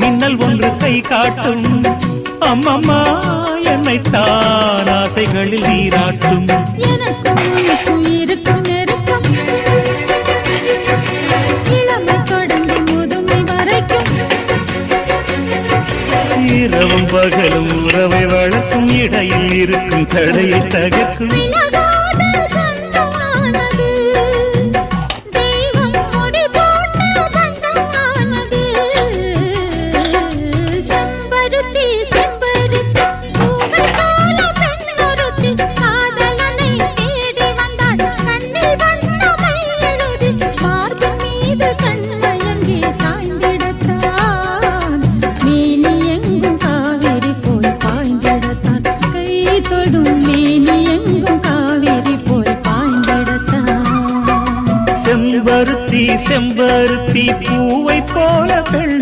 மின்னல் ஒன்று கை காட்டும். அம்மம்மா என்னை தான் ஆசைகளில் நீராட்டும். இரவும் பகலும் உறவை வளர்க்கும் இடையில் இருக்கும் தடையை தகர்க்கும். பாடும் மேனி எங்கும் காவேரி போல் பாய்ந்திடத்தான். செம்பருத்தி செம்பருத்தி பூவை போல